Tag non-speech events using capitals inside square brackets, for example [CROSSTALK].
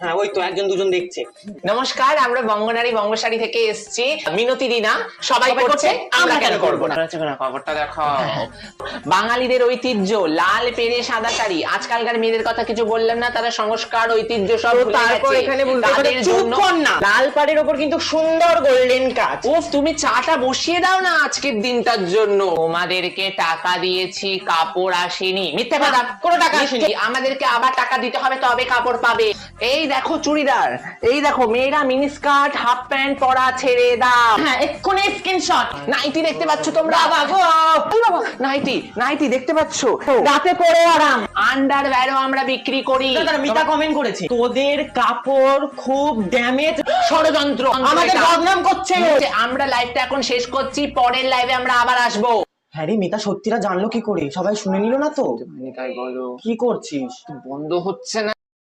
হ্যাঁ ওই তো একজন দুজন দেখছে। নমস্কার আমরা বঙ্গনারী বঙ্গশাড়ি থেকে এসেছি। মিনতি দিনা সবাই সবাই করছে আমরা কেন করব না? খবরটা দেখো [LAUGHS] বাঙালিদের ঐতিহ্য লাল পেরে সাদা শাড়ি। আজকালকার মেয়েদের কথা কিছু বললাম না তারা সংস্কার ঐতিহ্য সব তারপর এখানে তাদের জন্য না। লাল পাড়ের ওপর কিন্তু সুন্দর গোল্ডেন কাজ। উফ তুমি চাটা বসিয়ে দাও না আজকের দিনটার জন্য। তোমাদেরকে টাকা দিয়েছি কাপড় আসেনি। মিথ্যে কথা কোনো টাকা আসেনি। আমাদেরকে আবার টাকা দিতে হবে তবে কাপড় পাবে। এই দেখো চুড়িদার। এই দেখো মেয়েরা মিনি স্কার্ট হাফ প্যান্ট পরা ছেড়ে দাও। হ্যাঁ এক্ষুনি স্ক্রিনশট। নাইটি দেখতে পাচ্ছ তোমরা? বাবা গো! নাইটি নাইটি দেখতে পাচ্ছ? রাতে পরে আরাম। আন্ডার আমরা বিক্রি করি। মিতা কমেন্ট করেছে। তোদের কাপড় খুব ড্যামেজ ষড়যন্ত্র। আমাদের। বদনাম করছে। আমরা লাইভটা এখন শেষ করছি পরের লাইভে আমরা আবার আসব। হ্যাঁ রে মিতা সত্যিটা জানলো কি করে? সবাই শুনে নিল না তো? বলো। কি করছিস? বন্ধ হচ্ছে না।